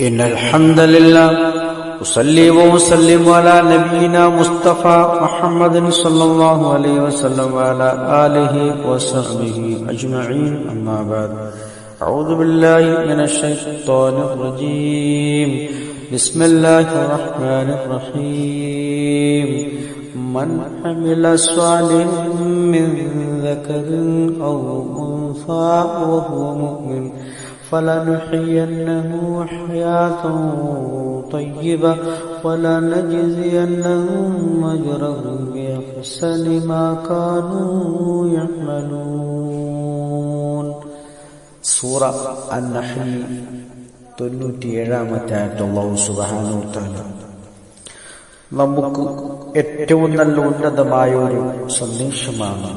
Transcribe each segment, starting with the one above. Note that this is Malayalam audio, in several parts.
إن الحمد لله أصلي وأسلم على نبينا مصطفى محمد صلى الله عليه وسلم وعلى آله وصحبه أجمعين أما بعد. أعوذ بالله من الشيطان الرجيم. بسم الله الرحمن الرحيم. من عمل صالحا من ذكر أو أنثى وهو مؤمن فلنحيينه حياة طيبة ولنجزينهم أجرهم بأحسن ما كانوا يعملون സൂറ അന്നഹൽ തൊണ്ണൂറ്റിയേഴാമത്തെ ആയിട്ട് അള്ളാഹു സുബ്ഹാനഹു തആല നമുക്ക് ഏറ്റവും നല്ല ഉന്നതമായ ഒരു സന്ദേശമാണ്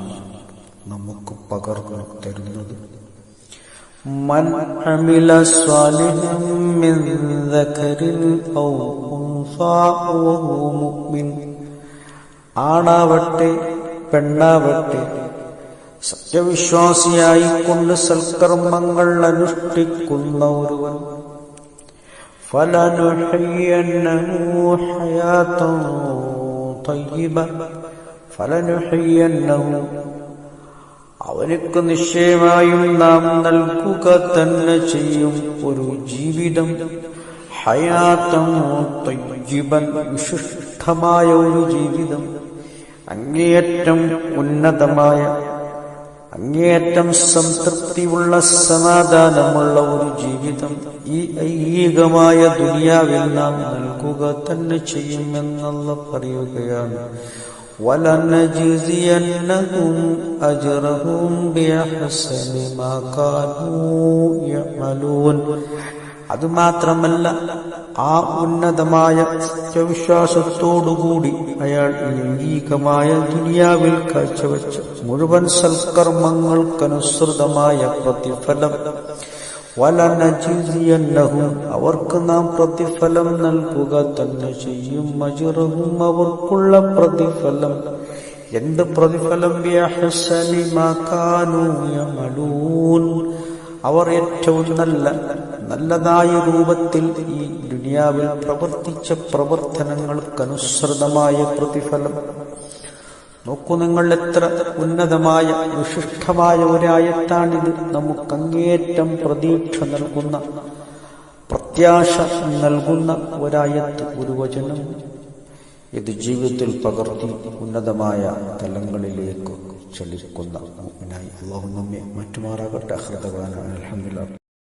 നമുക്ക് പകർന്നു തരുന്നത് من عمل صالحا من ذكر أو أنثى وهو مؤمن ആണാവട്ടെ പെണ്ണാവട്ടെ സത്യവിശ്വാസിയായി കൊണ്ട് സൽക്കർമ്മങ്ങൾ അനുഷ്ഠിക്കുന്ന ഒരുവൻ ഫലനുഹയ്യന്നഹു ഹയാതൻ തയ്യിബ ഫലനുഹയ്യന്നഹു അവർക്ക് നിശ്ചയമായും നാം നൽകുക തന്നെ ചെയ്യും ഒരു ജീവിതം. ഹയാത്തം വിശിഷ്ടമായ ഒരു ജീവിതം. അങ്ങേയറ്റം ഉന്നതമായ അങ്ങേയറ്റം സംതൃപ്തിയുള്ള സമാധാനമുള്ള ഒരു ജീവിതം ഈ ഐഹികമായ ദുനിയാവിൽ നാം നൽകുക തന്നെ ചെയ്യുമെന്നുള്ള പറയുകയാണ്. ولنجزينهم أجرهم بأحسن ما كانوا يعملون അതുമാത്രമല്ല ആ ഉന്നതമായ സത്യവിശ്വാസത്തോടുകൂടി അയാൾ ലൈംഗികമായ ദുനിയാവിൽ കാഴ്ചവെച്ച മുഴുവൻ സൽക്കർമ്മങ്ങൾക്കനുസൃതമായ പ്രതിഫലം വലനജിയന്നഹും അവർക്ക് നാം പ്രതിഫലം നൽകുക തന്നെ ചെയ്യും. മജുറവും അവർക്കുള്ള പ്രതിഫലം. എന്ത് പ്രതിഫലം? അവർ ഏറ്റവും നല്ല നല്ലതായ രൂപത്തിൽ ഈ ദുനിയാവിൽ പ്രവർത്തിച്ച പ്രവർത്തനങ്ങൾക്കനുസൃതമായ പ്രതിഫലം. നോക്കൂ നിങ്ങൾ എത്ര ഉന്നതമായ വിശിഷ്ടമായ ഒരായത്താണിത്. നമുക്കങ്ങേറ്റം പ്രതീക്ഷ നൽകുന്ന പ്രത്യാശ നൽകുന്ന ഒരായത്ത് ഒരു വചനം. ഇത് ജീവിതത്തിൽ പകർത്തി ഉന്നതമായ തലങ്ങളിലേക്ക് ചലിക്കുന്ന അള്ളാഹു നമ്മെ മറ്റുമാറാകട്ടെ. ഹൃദവാനാണ് അലഹമില്ല